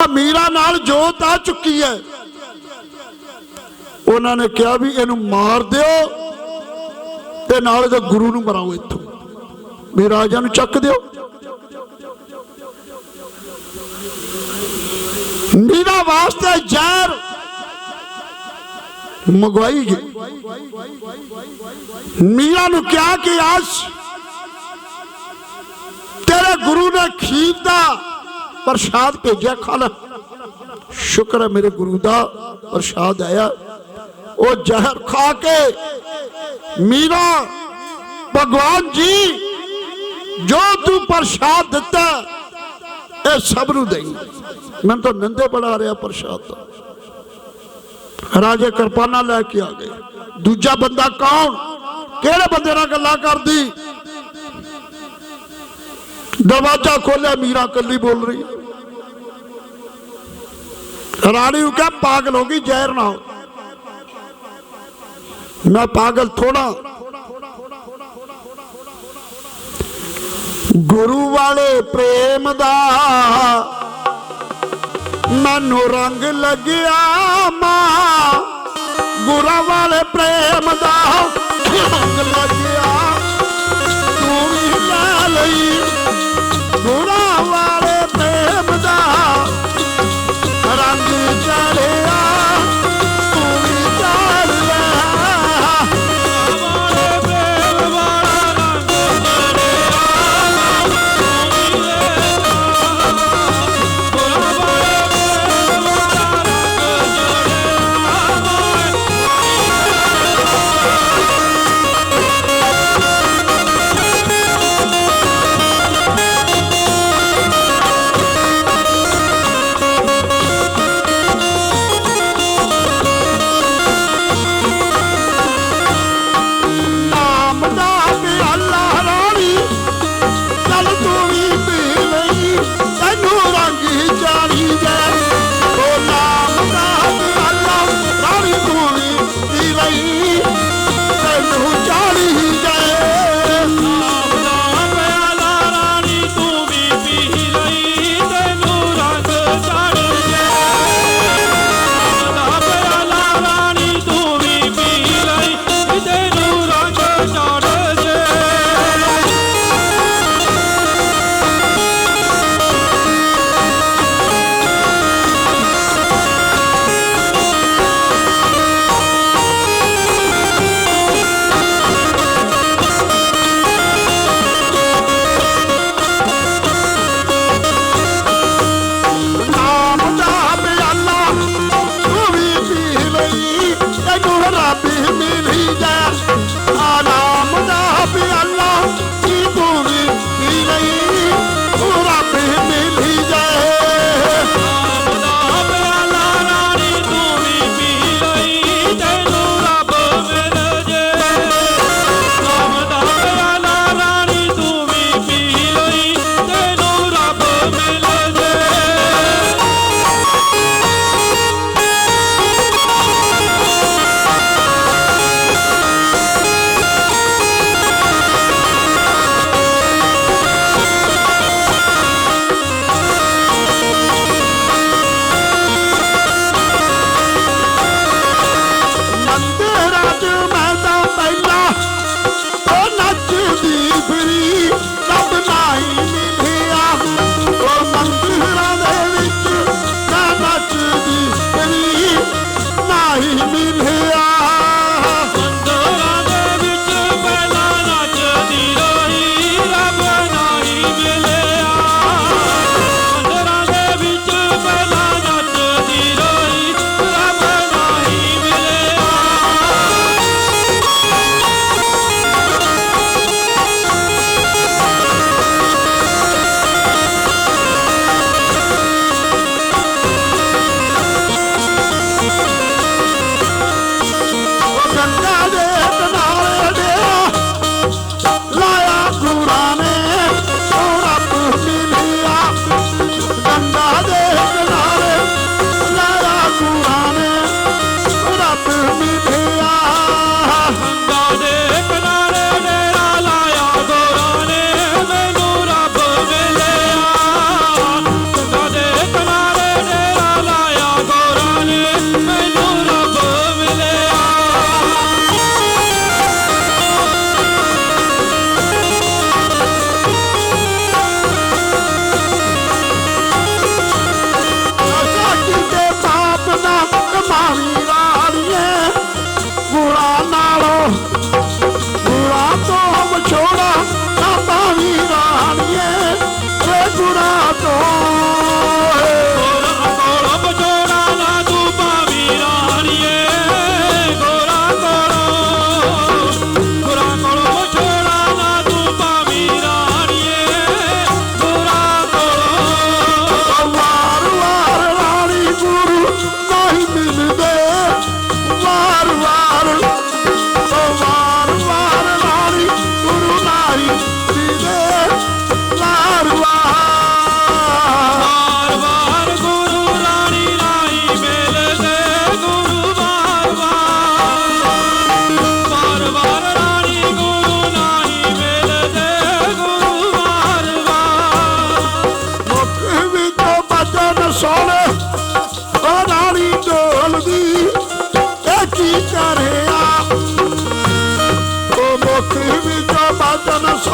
ਮੀਰਾ ਨਾਲ ਜੋਤ ਆ ਚੁੱਕੀ ਹੈ ਉਹਨਾਂ ਨੇ ਕਿਹਾ ਵੀ ਇਹਨੂੰ ਮਾਰ ਦਿਓ ਤੇ ਨਾਲ ਇਹਦੇ ਗੁਰੂ ਨੂੰ ਮਰਾਓ ਇੱਥੋਂ। ਵੀ ਰਾਜਾ ਨੂੰ ਚੱਕ ਦਿਓ। ਮੀਰਾ ਵਾਸਤੇ ਜ਼ਹਿਰ ਮੰਗਵਾਈ ਗਈ। ਮੀਰਾ ਨੂੰ ਕਿਹਾ ਕਿ ਅੱਜ ਤੇਰੇ ਗੁਰੂ ਨੇ ਖੀਰ ਦਾ ਪ੍ਰਸ਼ਾਦ ਭੇਜਿਆ, ਖਾ ਸ਼ੁਕਰ ਹੈ ਮੇਰੇ ਗੁਰੂ ਦਾ ਪ੍ਰਸ਼ਾਦ ਆਇਆ। ਉਹ ਜ਼ਹਿਰ ਖਾ ਕੇ ਮੀਰਾ, ਭਗਵਾਨ ਜੀ, ਜੋ ਤੂੰ ਪ੍ਰਸ਼ਾਦ ਦਿੱਤਾ, ਇਹ ਸਭ ਨੂੰ ਦੇਈ। ਮੈਨੂੰ ਤਾਂ ਨੰਦੇ ਬਣਾ ਰਿਹਾ ਪ੍ਰਸ਼ਾਦ ਦਾ ਰਾਜੇ ਕਿਰਪਾਨਾ ਲੈ ਕੇ ਆ ਗਏ। ਦੂਜਾ ਬੰਦਾ ਕੌਣ? ਕਿਹੜੇ ਬੰਦੇ ਨਾਲ ਗੱਲਾਂ ਕਰਦੀ? ਦਰਵਾਜ਼ਾ ਖੋਲਿਆ ਮੀਰਾ ਕੱਲੀ ਬੋਲ ਰਹੀ ਰਾਣੀ ਨੂੰ ਕਿਹਾ, ਪਾਗਲ ਹੋ ਗਈ, ਜ਼ਹਿਰ ਨਾ ਹੋ। ਮੈਂ ਪਾਗਲ ਥੋੜਾ ਗੁਰੂ ਵਾਲੇ ਪ੍ਰੇਮ ਦਾ ਮੈਨੂੰ ਰੰਗ ਲੱਗਿਆ ਮਾਂ। ਗੁਰੂ ਵਾਲੇ ਪ੍ਰੇਮ ਦਾ ਰੰਗ ਲੱਗਿਆ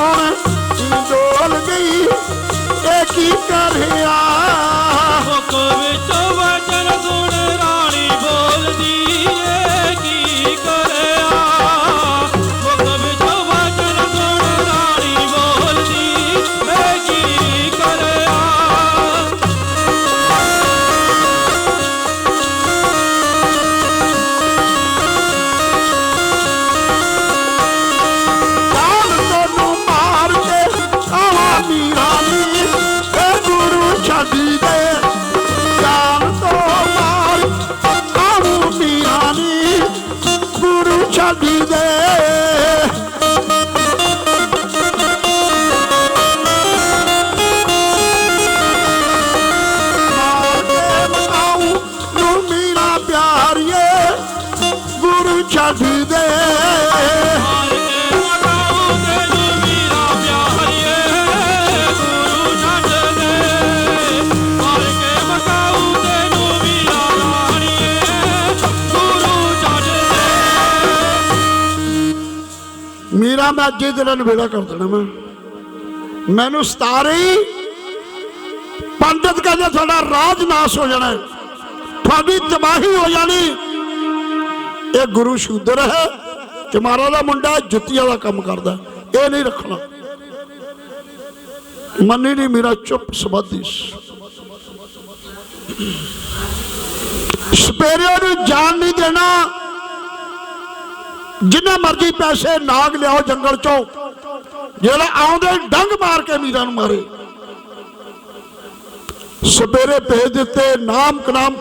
ਬਾਜਨ ਸੁਣ ਡੋਲ ਗਈ ਇਹ ਕੀ ਕਰਿਆ ਮਾਰ ਕੇ ਦੇ ਮਾਰ ਮੀਰਾ ਮੈਂ ਅੱਜੇ ਦਿਨ ਨਵੇੜਾ ਕਰ ਦੇਣਾ ਮੈਂ। ਮੈਨੂੰ ਸਤਾ ਰਹੀ ਪੰਡਤ ਕਹਿੰਦੇ ਤੁਹਾਡਾ ਰਾਜ ਨਾਸ ਹੋ ਜਾਣਾ ਤੁਹਾਡੀ ਤਬਾਹੀ ਹੋ ਜਾਣੀ। ਇਹ ਗੁਰੂ ਸ਼ੂਦਰ ਹੈ ਚਮਾਰਾ ਦਾ ਮੁੰਡਾ ਜੁੱਤੀਆਂ ਦਾ ਕੰਮ ਕਰਦਾ ਇਹ ਨਹੀਂ ਰੱਖਣਾ। ਮੰਨੀ ਨਹੀਂ ਮੇਰਾ ਚੁੱਪ ਸਮਾਧੀ ਸਪੇਰਿਓ ਨੂੰ ਜਾਨ ਨਹੀਂ ਦੇਣਾ। ਜਿੰਨੇ ਮਰਜ਼ੀ ਪੈਸੇ ਨਾਗ ਲਿਆਓ ਜੰਗਲ ਚੋਂ। ਜਿਹੜਾ ਆਉਂਦੇ ਡੰਗ ਮਾਰ ਕੇ ਮੀਰਾਂ ਨੂੰ ਮਾਰੇ। ਸਪੇਰੇ ਭੇਜ ਦਿੱਤੇ ਨਾਮ ਕਨਾਮ